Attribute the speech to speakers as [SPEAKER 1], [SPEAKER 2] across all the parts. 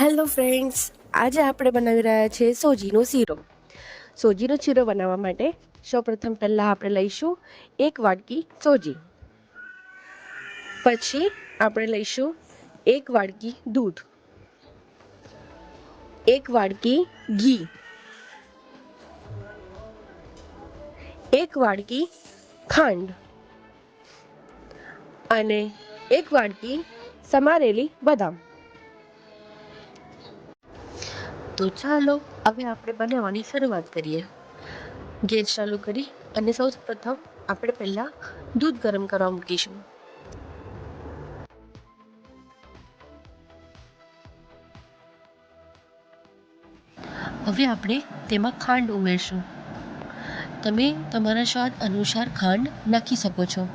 [SPEAKER 1] Hello friends, આજે આપણે બનાવી રહ્યા છીએ સોજીનો શીરો. સોજીનો શીરો બનાવવા માટે સૌપ્રથમ પહેલાં આપણે લઈશું એક વાડકી સોજી. પછી આપણે લઈશું એક વાડકી દૂધ. એક વાડકી ઘી. એક વાડકી ખાંડ. અને એક વાડકી સમારેલી બદામ. તો ચાલો, હવે આપણે બનાવવાની શરૂઆત કરીએ. ગેસ ચાલુ કરી અને સૌ પ્રથમ આપણે પહેલાં દૂધ ગરમ કરવા મૂકીશું. હવે આપણે તેમાં ખાંડ ઉમેરશું. તમે તમારા સ્વાદ અનુસાર ખાંડ નાખી શકો છો.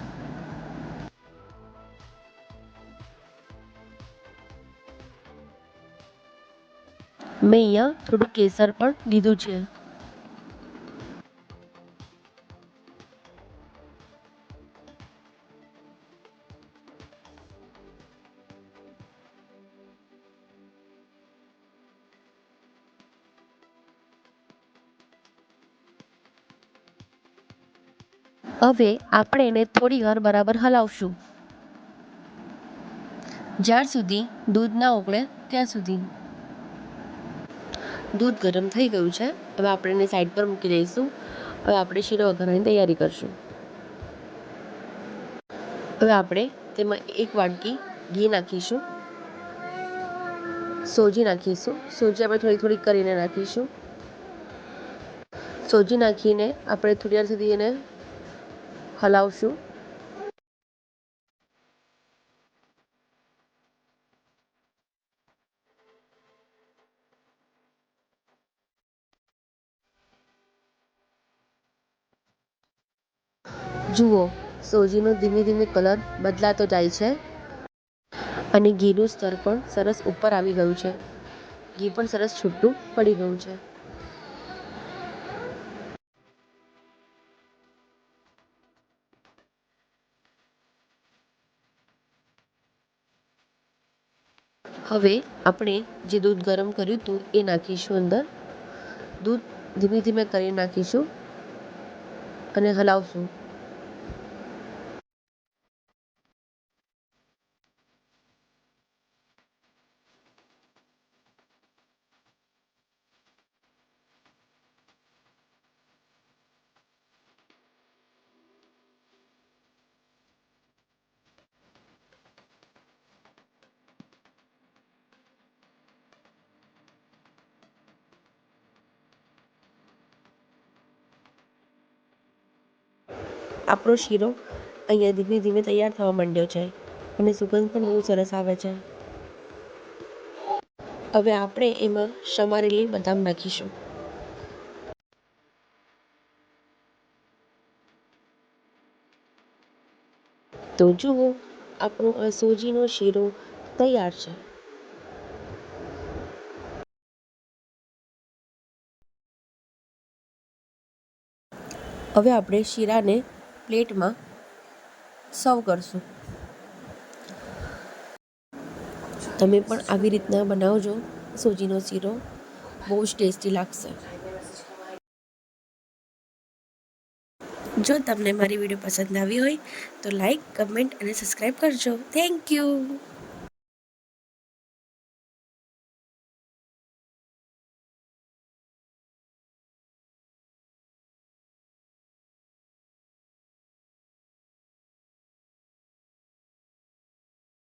[SPEAKER 1] મેં અહીંયા થોડું કેસર પણ લીધું છે. હવે આપણે એને થોડી વાર બરાબર હલાવશું. જ્યાર સુધી દૂધ ના ઓગળે ત્યાં સુધી. દૂધ ગરમ થઈ ગયું છે. હવે આપણે એને સાઈડ પર મૂકી દઈશું. હવે આપણે શીરો વઘારવાની તૈયારી કરશું. હવે આપણે તેમાં એક વાટકી ઘી નાખીશું. સોજી નાખીશું. સોજી આપણે થોડી થોડી કરીને નાખીશું. સોજી નાખીને આપણે થોડી વાર સુધી એને હલાવશું. જુઓ, સોજીનો ધીમે ધીમે કલર બદલાતો જાય છે અને ઘીનું સ્તર પણ સરસ ઉપર આવી ગયું છે. ઘી પણ સરસ છૂટું પડી ગયું છે. હવે આપણે જે દૂધ ગરમ કર્યું હતું એ નાખીશું અંદર. દૂધ ધીમે ધીમે કરી નાખીશું અને હલાવશું. આપણો શીરો અહીંયા ધીમે ધીમે તૈયાર થવા માંડ્યો છે. અને સુગંધ પણ બહુ સરસ આવે છે. હવે આપણે એમાં સમારેલી બદામ નાખીશું. તો જુઓ, આપણો આ સોજીનો શીરો તૈયાર છે. હવે આપણે શીરાને પ્લેટમાં સર્વ કરશું. તમે પણ આવી રીતના બનાવજો, સૂજીનો શીરો. બહુ જ ટેસ્ટી લાગશે. જો તમને મારી વીડિયો પસંદ આવી હોય તો લાઈક, કમેન્ટ અને સબસ્ક્રાઈબ કરજો. Thank you